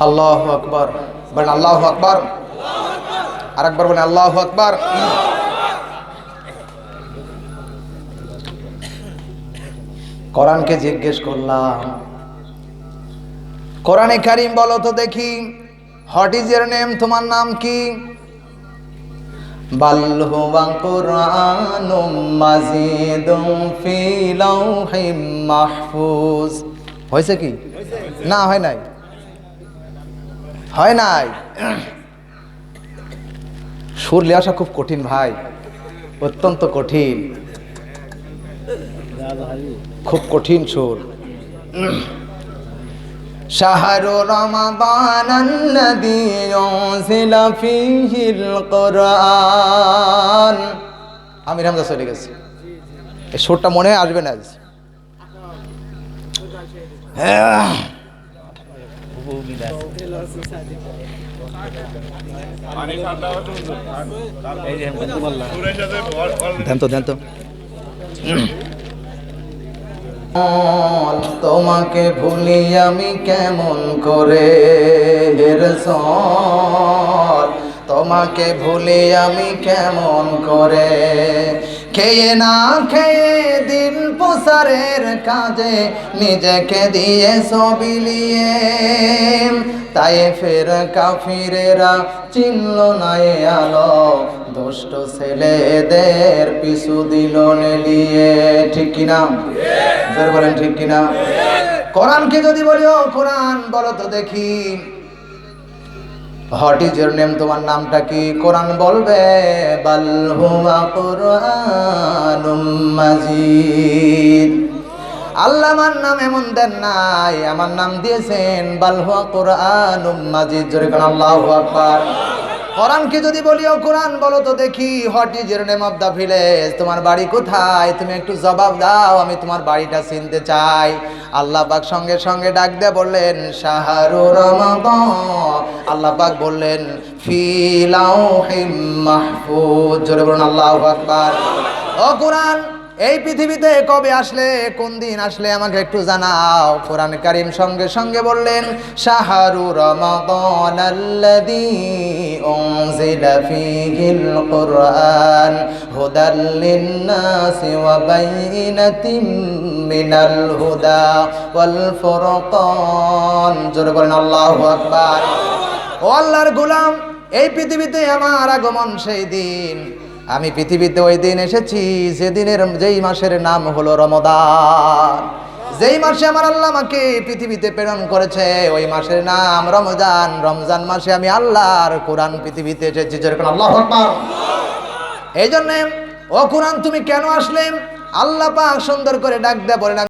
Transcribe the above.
আল্লাহ বলেন আল্লাহ আকবর বলেন আল্লাহ কোরআনকে জিজ্ঞেস করলাম কোরআনে কারিম বলো তো দেখি হোয়াট ইজ ইয়ার নেম তোমার নাম কি? লাউহিম মাহফুজ হয়েছে কি? না, হয় নাই। হয় নাই। সুর লিয়ে আসা খুব কঠিন ভাই। অত্যন্ত কঠিন। খুব কঠিন সুর। শাহরু রমাদান الذي أنزل فيه القرآن আমির হামজা চলে গেছে এই সুরটা মনে হয় আসবে না আজ হ্যাঁ দেন তো দেন তো তোমাকে ভুলি আমি কেমন করে? রসল তোমাকে ভুলি আমি কেমন করে? খেয়ে না খেয়ে দিন প্রসারের কাজে, নিজেকে দিয়ে সবিলিয়ে তাই ফের কাফিরেরা চিনল না এ আলো। দুষ্ট ছেলেদের পিছু দিল নেলিয়ে ঠিক কিনা জোরে বলেন ঠিক কিনা? কোরআনকে যদি বলি ও কোরআন বলো তো দেখি। হোয়াট ইজ ইউর নেম, তোমার নামটা কি? কোরআন বলবে, বাল হুয়া কোরআনুম মাজিদ। আল্লাহ আমার নাম এমন দেন নাই, আমার নাম দিয়েছেন, বাল হুয়া কোরআনুম মাজিদ। জোরে কোন, আল্লাহু আকবার। কোরআনকে যদি বলি কোরআন, বলো তো দেখি what is name of the village তোমার বাড়ি কোথায়? তুমি একটু জবাব দাও, আমি তোমার বাড়িটা চিনতে চাই। আল্লাহ পাক সঙ্গে সঙ্গে ডাক দিয়ে বললেন, শাহরু রমাদান। আল্লাহ পাক বললেন ফিলাও মাহফুজ। জোরে বলুন, আল্লাহু আকবার। ও কোরআন এই পৃথিবীতে কবে আসলে, কোন দিন আসলে আমাকে একটু জানাও। কোরআন কারিম সঙ্গে সঙ্গে বললেন, শাহরু রমাদান আল্লাযী উনজিলা ফীহিল কুরআন হুদাল লিন-নাসি ওয়া বাইয়িনাতিন মিনাল হুদা ওয়াল ফুরকান। জোরে বলেন, আল্লাহু আকবার। ও আল্লাহর গোলাম, এই পৃথিবীতে আমার আগমন সেই দিন। আমি পৃথিবীতে ওই দিন এসেছি যেদিনের যেই মাসের নাম হলো রমদান যেই মাসে আমার আল্লাহ আমাকে পৃথিবীতে প্রেরণ করেছে, ওই মাসের নাম রমজান। রমজান মাসে আমি আল্লাহর কোরআন পৃথিবীতে এসেছি যেরকম আল্লাহ এই জন্যে ও কোরআন তুমি কেন আসলে? আল্লাহ পাক সুন্দর করে ডাক দেয়া বলেন